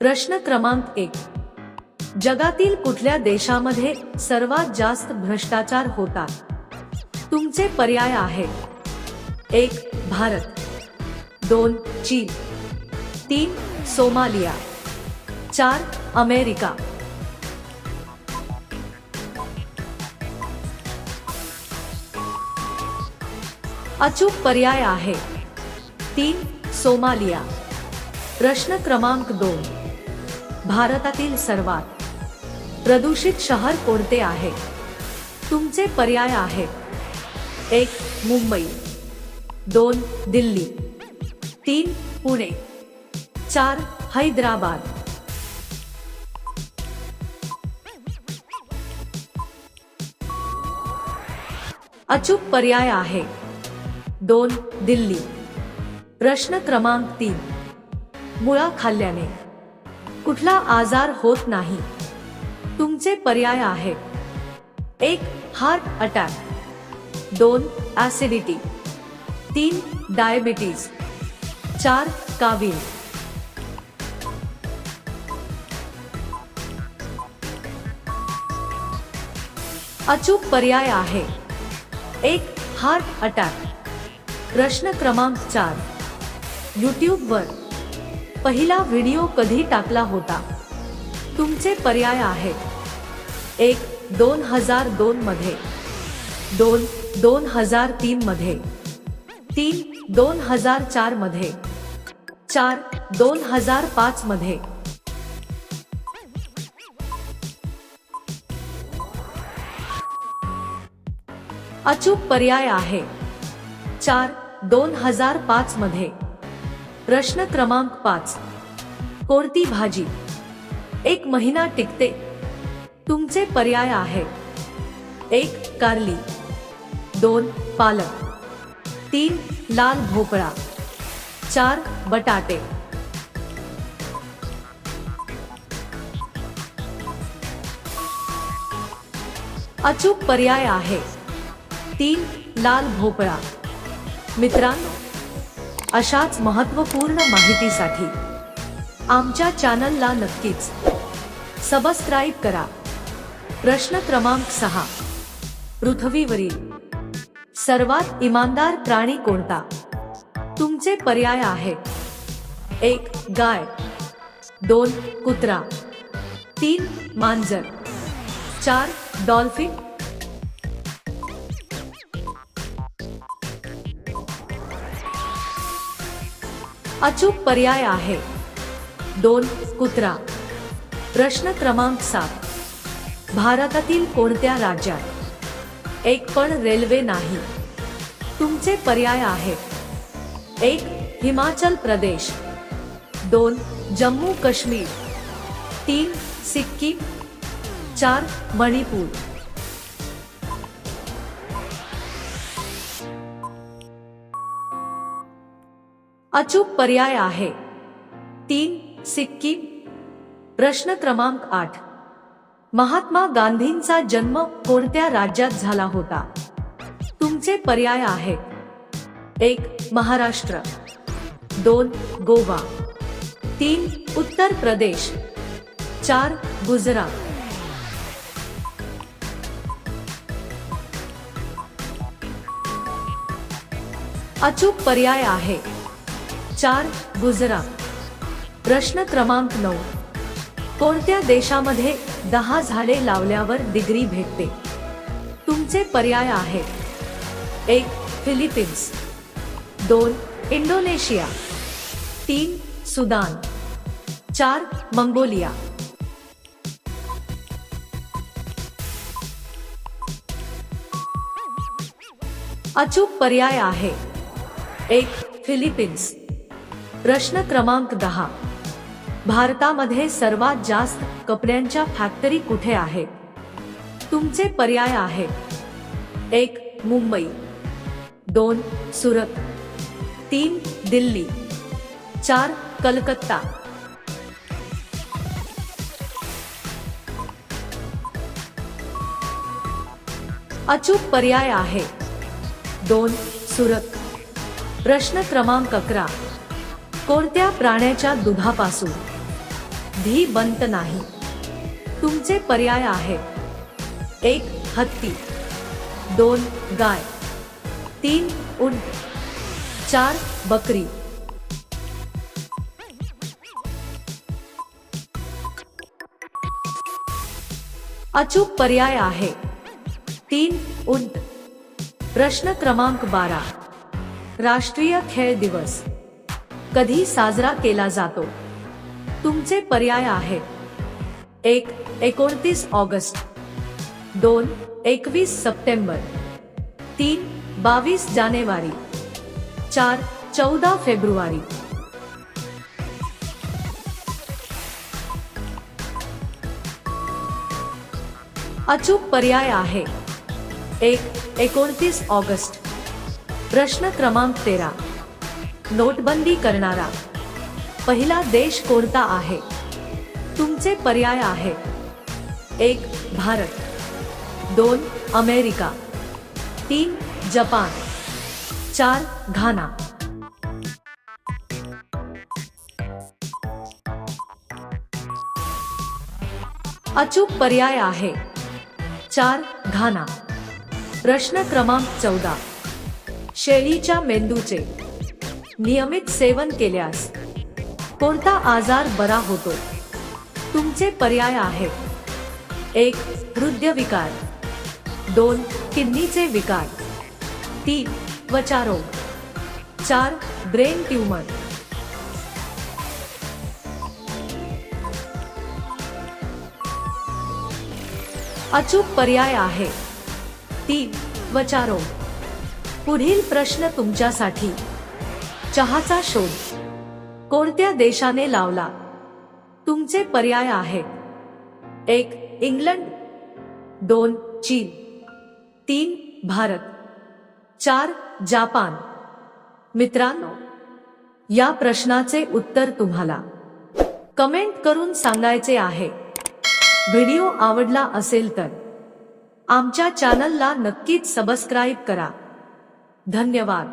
प्रश्न क्रमांक एक. जगातील कुठल्या देशामध्ये सर्वात जास्त भ्रष्टाचार होतात? तुमचे पर्याय आहेत. एक, भारत. दोन, चीन. तीन, सोमालिया. चार, अमेरिका. अचूक पर्याय आहे. तीन, सोमालिया. प्रश्न क्रमांक दोन. भारतातील सर्वात प्रदूषित शहर कोणते आहे? तुमचे पर्याय आहेत. एक मुंबई. दोन दिल्ली. तीन पुणे. चार हैदराबाद. अचूक पर्याय आहे. दोन दिल्ली. प्रश्न क्रमांक तीन. मुळा खाल्ल्याने कुठला आजार होत नाही. तुमचे पर्याय आहेत. एक हार्ट अटॅक दोन ऍसिडिटी तीन डायबिटीज चार कावीळ. अचूक पर्याय आहे. एक हार्ट अटॅक प्रश्न क्रमांक चार. यूट्यूबवर पहिला व्हिडिओ कधी टाकला होता? तुमचे पर्याय आहेत. एक दोन हजार दोन मध्ये. दोन दोन हजार तीन मध्ये. तीन दोन हजार चारमध्ये. चार दोन हजार पाच मध्ये. अचूक पर्याय आहे. चार दोन हजार पाच मध्ये. प्रश्न क्रमांक पाच. कोणती भाजी? एक महिना टिकते. तुमचे पर्याय आहेत एक, कारली. दोन, पालक. तीन, लाल भोपळा. चार, बटाटे. अचूक पर्याय आहे. तीन, लाल भोपळा. मित्रांनो अशाच महत्त्वपूर्ण माहितीसाठी आमच्या चॅनलला नक्कीच सबस्क्राईब करा. प्रश्न क्रमांक सहा. पृथ्वीवरील सर्वात इमानदार प्राणी कोणता? तुमचे पर्याय आहेत. एक गाय. दोन कुत्रा. तीन मांजर. चार डॉल्फिन. अचूक पर्याय आहे. दोन कुत्रा. प्रश्न क्रमांक सात. भारतातील कोणत्या राज्यात? एक पण रेल्वे नाही. तुमचे पर्याय आहेत एक हिमाचल प्रदेश. दोन जम्मू काश्मीर. तीन सिक्कीम. चार मणिपूर. अचूक पर्याय आहे. तीन सिक्कीम प्रश्न क्रमांक आठ. महात्मा गांधींचा जन्म कोणत्या राज्यात झाला होता? तुमचे पर्याय आहेत एक महाराष्ट्र. दोन गोवा. तीन उत्तर प्रदेश. चार गुजरात. अचूक पर्याय आहे. चार गुजरात प्रश्न क्रमांक नऊ. कोणत्या देशामध्ये दहा झाडे लावल्यावर डिग्री भेटते? तुमचे पर्याय आहेत. एक फिलिपिन्स. दोन इंडोनेशिया. तीन सुदान. चार मंगोलिया. अचूक पर्याय आहे. एक फिलिपिन्स. प्रश्न क्रमांक दहा. भारतामध्ये सर्वात जास्त कपड्यांच्या फॅक्टरी कुठे आहेत तुमचे पर्याय आहेत एक मुंबई. दोन सुरत. तीन दिल्ली. चार कलकत्ता. अचूक पर्याय आहे. दोन सुरत. प्रश्न क्रमांक अकरा. कोणत्या प्राण्याच्या दुधापासून? धी बंत नाही. तुमचे पर्याय आहेत. एक हत्ती. दोन गाय. तीन उंट. चार बकरी. अचूक पर्याय आहे. तीन उंट. प्रश्न क्रमांक बारा. राष्ट्रीय खेळ दिवस. कधी साजरा केला जातो? तुमचे पर्याय आहेत. एक एकोणतीस ऑगस्ट. दोन एकवीस सप्टेंबर. तीन बावीस जानेवारी. चार चौदा फेब्रुवारी. अचूक पर्याय आहे. एक एकोणतीस ऑगस्ट. प्रश्न क्रमांक तेरा. नोटबंदी करणारा. पहिला देश कोणता आहे? तुमचे पर्याय आहे. एक भारत. दोन अमेरिका. तीन जपान. चार घाना. अचूक पर्याय आहे. चार घाना. प्रश्न क्रमांक चौदा. शेळीच्या मेंदूचे. नियमित सेवन केल्यास कोणता आजार बरा होतो? तुमचे पर्याय आहेत. एक हृदयविकार दोन किडनीचे विकार. तीन त्वचारोग. चार ब्रेन ट्यूमर. अचूक पर्याय आहे. तीन त्वचारोग. पुढील प्रश्न तुमच्यासाठी. चहाचा शोध. कोणत्या देशाने लावला? तुमचे पर्याय आहेत. एक इंग्लंड. दोन चीन. तीन भारत. चार जापान. मित्रांनो या प्रश्नाचे उत्तर तुम्हाला कमेंट करून सांगायचे आहे. व्हिडिओ आवडला असेल तर आमच्या चॅनलला नक्कीच सबस्क्राईब करा. धन्यवाद.